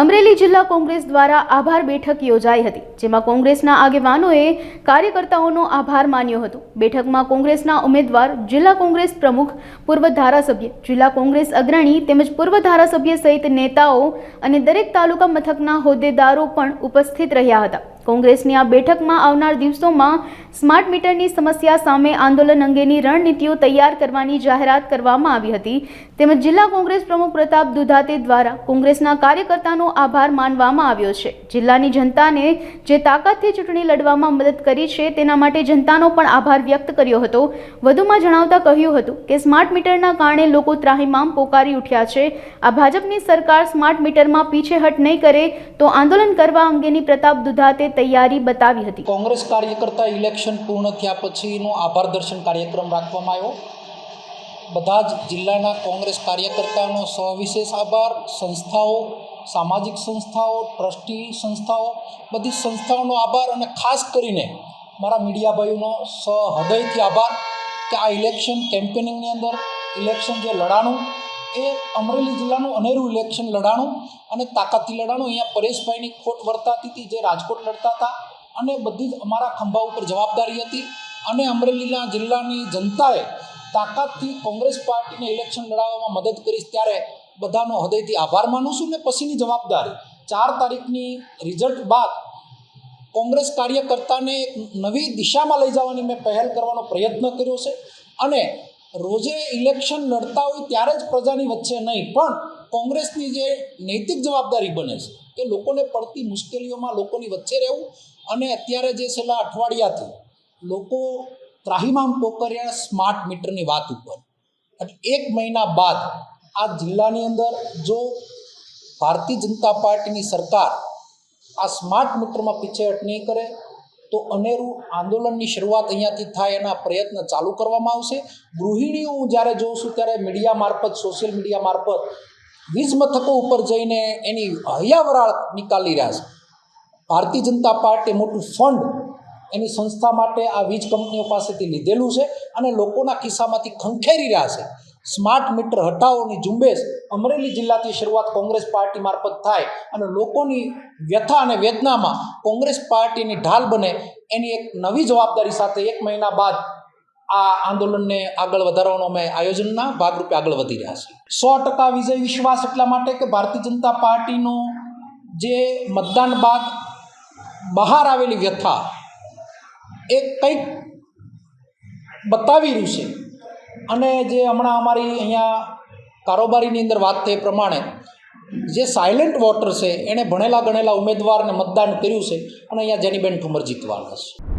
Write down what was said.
અમરેલી જિલ્લા કોંગ્રેસ દ્વારા આભાર બેઠક યોજાઈ હતી, જેમાં કોંગ્રેસના આગેવાનોએ કાર્યકર્તાઓનો આભાર માન્યો હતો. બેઠકમાં કોંગ્રેસના ઉમેદવાર, જિલ્લા કોંગ્રેસ પ્રમુખ, પૂર્વ ધારાસભ્ય, જિલ્લા કોંગ્રેસ અગ્રણી તેમજ પૂર્વ ધારાસભ્ય સહિત નેતાઓ અને દરેક તાલુકા મથકના હોદ્દેદારો પણ ઉપસ્થિત રહ્યા હતા. કોંગ્રેસની આ બેઠકમાં આવનાર દિવસોમાં સ્માર્ટ મીટરની સમસ્યા સામે આંદોલન અંગેની રણનીતિઓ તૈયાર કરવાની જાહેરાત કરવામાં આવી હતી. તેમજ જિલ્લા કોંગ્રેસ પ્રમુખ પ્રતાપ દુધાતે દ્વારા કોંગ્રેસના કાર્યકર્તાનો આભાર માનવામાં આવ્યો છે. જિલ્લાની જનતાને જે તાકાતથી ચૂંટણી લડવામાં મદદ કરી છે તેના માટે જનતાનો પણ આભાર વ્યક્ત કર્યો હતો. વધુમાં જણાવતા કહ્યું હતું કે સ્માર્ટ મીટરના કારણે લોકો ત્રાહિમામ પોકારી ઉઠ્યા છે. આ ભાજપની સરકાર સ્માર્ટ મીટરમાં પીછેહટ નહીં કરે તો આંદોલન કરવા અંગેની પ્રતાપ દુધાતે તૈયારી બતાવી હતી. કોંગ્રેસ કાર્યકર્તા ઇલેક્શન પૂર્ણ થયા પછીનો આભાર દર્શન કાર્યક્રમ રાખવામાં આવ્યો. બધા જ જિલ્લાના કોંગ્રેસ કાર્યકર્તાનો સવિશેષ આભાર. સંસ્થાઓ, સામાજિક સંસ્થાઓ, ટ્રસ્ટી સંસ્થાઓ, બધી સંસ્થાઓનો આભાર અને ખાસ કરીને મારા મીડિયા ભાઈઓનો સહૃદયથી આભાર કે આ ઇલેક્શન કેમ્પેનિંગની અંદર, ઇલેક્શન જે લડાણું એ અમરેલી જિલ્લાનું અનેરું ઇલેક્શન લડાણું અને તાકાતથી લડાણું. અહીંયા પરેશભાઈની ખોટ વર્તાતી હતી જે રાજકોટ લડતા હતા. અને બધી જ અમારા ખંભા ઉપર જવાબદારી હતી. અને અમરેલીના જિલ્લાની જનતાએ તાકાતથી કોંગ્રેસ પાર્ટીને ઇલેક્શન લડાવવામાં મદદ કરીશ ત્યારે બધાનો હૃદયથી આભાર માનું છું ને પછીની જવાબદારી. ચાર તારીખની રિઝલ્ટ બાદ કોંગ્રેસ કાર્યકર્તાને નવી દિશામાં લઈ જવાની મેં પહેલ કરવાનો પ્રયત્ન કર્યો છે. અને રોજે ઇલેક્શન લડતા હોય ત્યારે જ પ્રજાની વચ્ચે નહીં, પણ કોંગ્રેસની જે નૈતિક જવાબદારી બને છે કે લોકોને પડતી મુશ્કેલીઓમાં લોકોની વચ્ચે રહેવું અને અત્યારે જે છેલ્લા અઠવાડિયાથી લોકો ત્રાહીમામ પોકર્યા સ્માર્ટ મીટરની વાત ઉપર. એક મહિના બાદ આ જિલ્લાની અંદર જો ભારતીય જનતા પાર્ટીની સરકાર આ સ્માર્ટ મીટરમાં પીછેહટ નહીં કરે તો અનેરું આંદોલનની શરૂઆત અહીંયાથી થાય એના પ્રયત્ન ચાલુ કરવામાં આવશે. ગૃહિણીઓ, હું જ્યારે જોઉં છું ત્યારે મીડિયા મારફત, સોશિયલ મીડિયા મારફત વીજ મથકો ઉપર જઈને એની હૈયાવરાળ નિકાલી રહ્યા છે. ભારતીય જનતા પાર્ટી મોટું ફંડ એની સંસ્થા માટે આ વીજ કંપનીઓ પાસેથી લીધેલું છે અને લોકોના ખિસ્સામાંથી ખંખેરી રહ્યા છે. સ્માર્ટ મીટર હટાવોની ઝુંબેશ અમરેલી જિલ્લાથી શરૂઆત કોંગ્રેસ પાર્ટી મારફત થાય અને લોકોની વ્યથા અને વેદનામાં કોંગ્રેસ પાર્ટીની ઢાલ બને એની એક નવી જવાબદારી સાથે એક મહિના બાદ આ આંદોલનને આગળ વધારવાનો અમે આયોજનના ભાગરૂપે આગળ વધી રહ્યા છીએ. સો ટકા વિજય વિશ્વાસ એટલા માટે કે ભારતીય જનતા પાર્ટીનો જે મતદાન બાદ બહાર આવેલી વ્યથા એ કંઈક બતાવી રહ્યું છે. અને જે હમણાં અમારી અહીંયા કારોબારીની અંદર વાત થઈ પ્રમાણે, જે સાયલેન્ટ વોટર છે એણે ભણેલા ગણેલા ઉમેદવારને મતદાન કર્યું છે અને અહીંયા જેનીબેન ઠુમર જીતવાના છે.